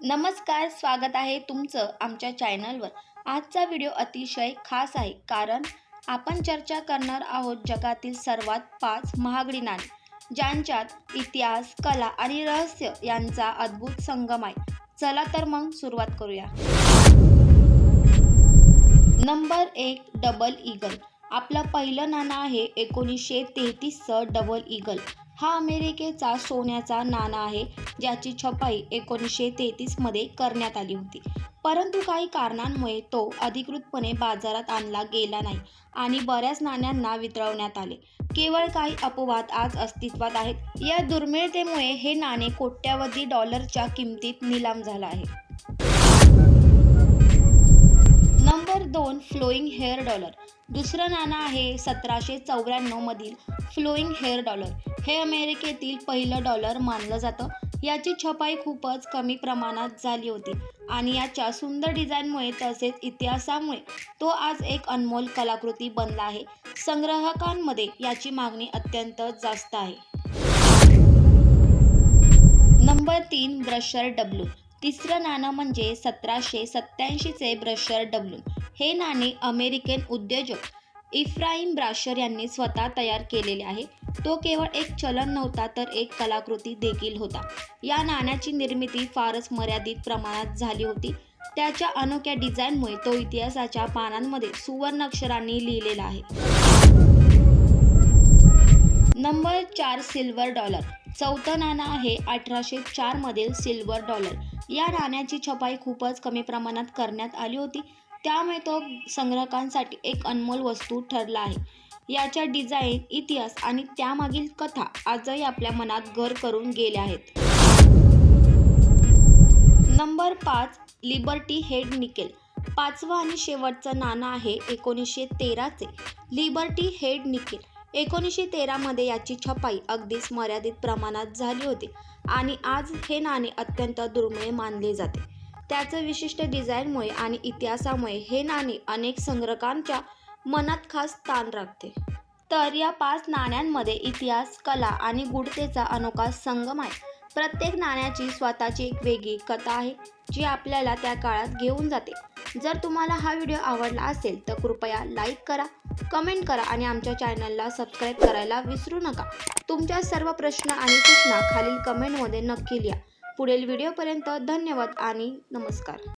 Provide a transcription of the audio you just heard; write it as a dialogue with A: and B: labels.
A: नमस्कार स्वागत आहे तुमचं आमच्या चॅनलवर. आजचा व्हिडिओ अतिशय खास आहे कारण आपण चर्चा करणार आहोत जगातील सर्वात पाच महागडी नाणी ज्यांच्यात इतिहास कला आणि रहस्य यांचा अद्भुत संगम आहे. चला तर मग सुरुवात करूया. नंबर एक डबल ईगल. आपलं पहिलं नाणं आहे एकोणीसशे तेहतीसचं डबल ईगल. हा अमेरिकेचा सोन्याचा नाणा आहे ज्याची छपाई एकोणीसशे तेहतीसमध्ये करण्यात आली होती. परंतु काही कारणांमुळे तो अधिकृतपणे बाजारात आणला गेला नाही आणि बऱ्याच नाण्यांना वितळवण्यात आले. केवळ काही अपवाद आज अस्तित्वात आहेत. या दुर्मिळतेमुळे हे नाणे कोट्यावधी डॉलरच्या किमतीत निलाम झाला आहे. नंबर दोन फ्लोईंग हेअर डॉलर. दुसरं नाणं आहे सतराशे चौऱ्याण्णवमधील फ्लोईंग हेअर डॉलर. हे अमेरिकेतील पहिलं डॉलर मानलं जातं. याची छपाई खूपच कमी प्रमाणात झाली होती आणि याच्या सुंदर डिझाईनमुळे तसेच इतिहासामुळे तो आज एक अनमोल कलाकृती बनला आहे. संग्राहकांमध्ये याची मागणी अत्यंत जास्त आहे. नंबर तीन ब्रशर डब्ल्यू तिसरं नाणं म्हणजे सतराशे सत्याऐंशीचे ब्रशर डब्ल्यू हे नाणे अमेरिकन उद्योजक इफ्राईम ब्राशर यांनी स्वतः तयार केलेले आहे. तो केवळ एक चलन नव्हता तर एक कलाकृती देखील होता. या नाण्याची निर्मिती फारच मर्यादित प्रमाणात झाली होती. त्याच्या अनोख्या डिझाईनमुळे तो इतिहासाच्या पानांमध्ये सुवर्ण अक्षरांनी लिहिलेला आहे. नंबर चार सिल्वर डॉलर. चौथं नाणं आहे अठराशे चारमधील सिल्वर डॉलर. या नाण्याची छपाई खूपच कमी प्रमाणात करण्यात आली होती. त्यामुळे तो संग्राहकांसाठी एक अनमोल वस्तू ठरला आहे. याच्या डिझाईन इतिहास आणि त्यामागील कथा आजही आपल्या मनात घर करून गेल्या आहेत. नंबर पाच लिबर्टी हेड निकेल. पाचवं आणि शेवटचं नाणं आहे एकोणीसशे तेराचे. लिबर्टी हेड निकेल एकोणीसशे तेरामध्ये याची छपाई अगदीच मर्यादित प्रमाणात झाली होती आणि आज हे नाणे अत्यंत दुर्मिळ मानले जाते. त्याचं विशिष्ट डिझाईनमुळे आणि इतिहासामुळे हे नाणे अनेक संग्रहकांच्या मनात खास स्थान राखते. तर या पाच नाण्यांमध्ये इतिहास कला आणि गुढतेचा अनोखा संगम आहे. प्रत्येक नाण्याची स्वतःची एक वेगळी कथा आहे जी आपल्याला त्या काळात घेऊन जाते. जर तुम्हाला हा व्हिडिओ आवडला असेल तर कृपया लाईक करा कमेंट करा आणि आमच्या चॅनलला सबस्क्राईब करायला विसरू नका. तुमच्या सर्व प्रश्न आणि सूचना खालील कमेंटमध्ये नक्की लिहा. पुढील व्हिडिओपर्यंत धन्यवाद आणि नमस्कार.